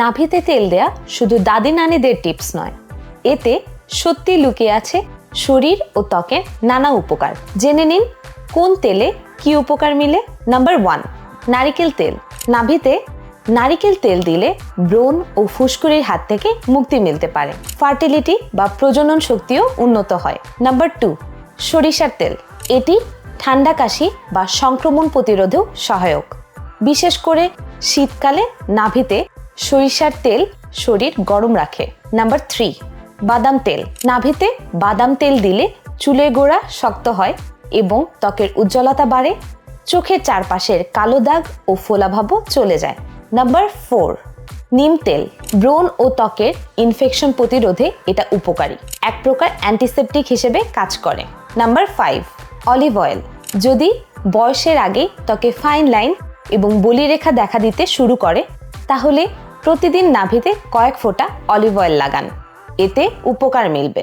নাভিতে তেল দেয়া শুধু দাদি নানিদের টিপস নয়, এতে সত্যি লুকিয়ে আছে শরীর ও ত্বকের নানা উপকার। জেনে নিন, কোন তেলে কি উপকার মিলে? নাম্বার ওয়ান, নারিকেল তেল। নাভিতে নারিকেল তেল দিলে ব্রণ ও ফুসকুড়ির হাত থেকে মুক্তি মিলতে পারে। ফার্টিলিটি বা প্রজনন শক্তিও উন্নত হয়। নাম্বার টু, সরিষার তেল। এটি ঠান্ডা কাশি বা সংক্রমণ প্রতিরোধেও সহায়ক। বিশেষ করে শীতকালে নাভিতে সরিষার তেল শরীর গরম রাখে। নাম্বার থ্রি বাদাম তেল। নাভিতে বাদাম তেল দিলে চুলের গোড়া শক্ত হয় এবং ত্বকের উজ্জ্বলতা বাড়ে। চোখের চারপাশের কালো দাগ ও ফোলাভাবও চলে যায়। নাম্বার ফোর নিম তেল। ব্রণ ও ত্বকের ইনফেকশন প্রতিরোধে এটা উপকারী। এক প্রকার অ্যান্টিসেপটিক হিসেবে কাজ করে। নাম্বার ফাইভ অলিভ অয়েল যদি বয়সের আগে ত্বকে ফাইন লাইন এবং বলিরেখা দেখা দিতে শুরু করে, তাহলে প্রতিদিন নাভিতে কয়েক ফোঁটা অলিভ অয়েল লাগান। এতে উপকার মিলবে।